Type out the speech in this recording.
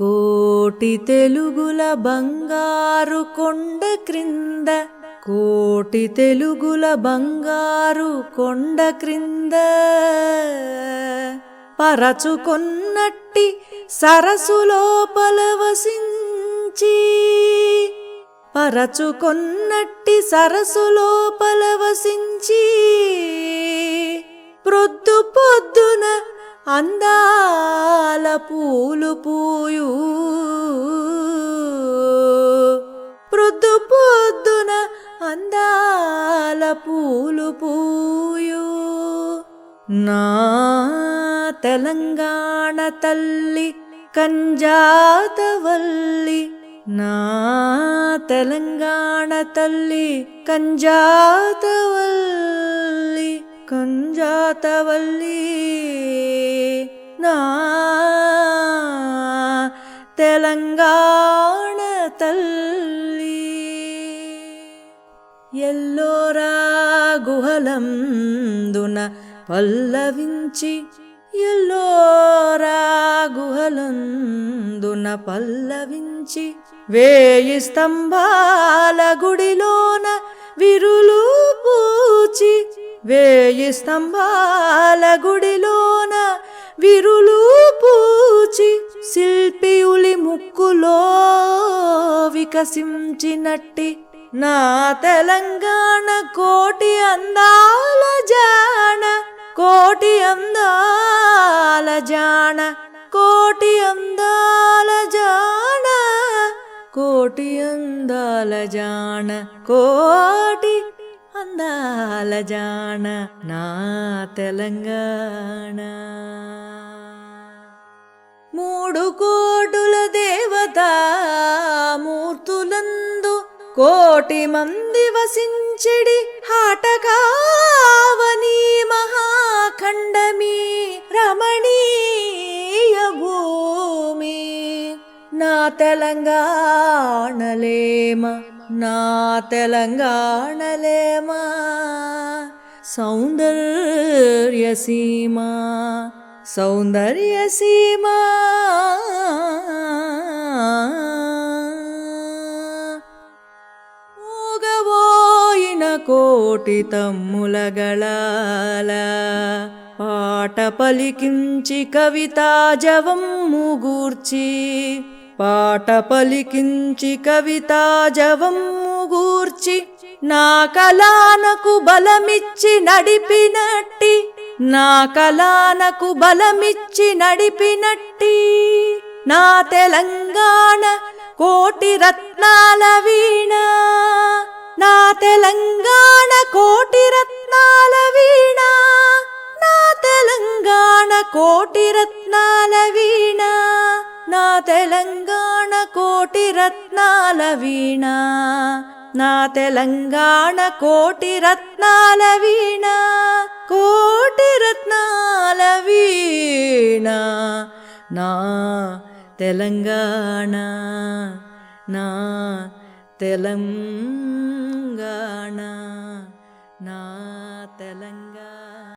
కోటి తెలుగుల బంగారు కొండ క్రింద కోటి తెలుగుల బంగారు కొండ క్రింద. పరచుకొన్నట్టి సరసు లోపల వసించి పరచుకొన్నట్టి సరసు లోపల వసించి ప్రొద్దు పొద్దున అందా పూలు పూయు. ప్రొద్దు పొద్దున అందాల పూలు పూయు. నా తెలంగాణ తల్లి కంజాతవల్లి నా తెలంగాణ తల్లి కంజాతవల్లి కంజాతవల్లి నా తెలంగాణ తల్లి. ఎల్లోరా గుహలందున పల్లవించి ఎల్లోరా గుహలందున పల్లవించి వేయి స్తంభాల గుడిలోన విరులు పూచి వేయి స్తంభాల గుడిలోన విరులు వికసించినట్టి నా తెలంగాణ కోటి అందాల జాణ కోటి అందాల జాణ కోటి అందాల జాణ కోటి అందాల జాణ కోటి అందాల జాణ నా తెలంగాణ. మూడు కో కోటి మంది వసించెడి హాటకావని మహాఖండమీ రమణీయ భూమి. నా తెలంగాణలేమ నా తెలంగాణలేమ సౌందర్య సీమా కోటి తమ్ములగళాల. పాట పలికించి కవితాజవం ముగూర్చి. పాట పలికించి కవితాజవం ముగూర్చి. నా కళానకు బలమిచ్చి నడిపినట్టి. నా కళానకు బలమిచ్చి నడిపినట్టి. నా తెలంగాణ కోటి రత్నాల వీణా. నా తెలంగాణ కోటి రత్నాల వీణ. నా తెలంగాణ కోటి రత్నాల వీణ. నా తెలంగాణ కోటి రత్నాల వీణ. నా తెలంగాణ కోటి రత్నాల వీణ. కోటి రత్నాల వీణ. నా తెలంగాణ. నా ङ्गाणा ना तेलङ्गाणा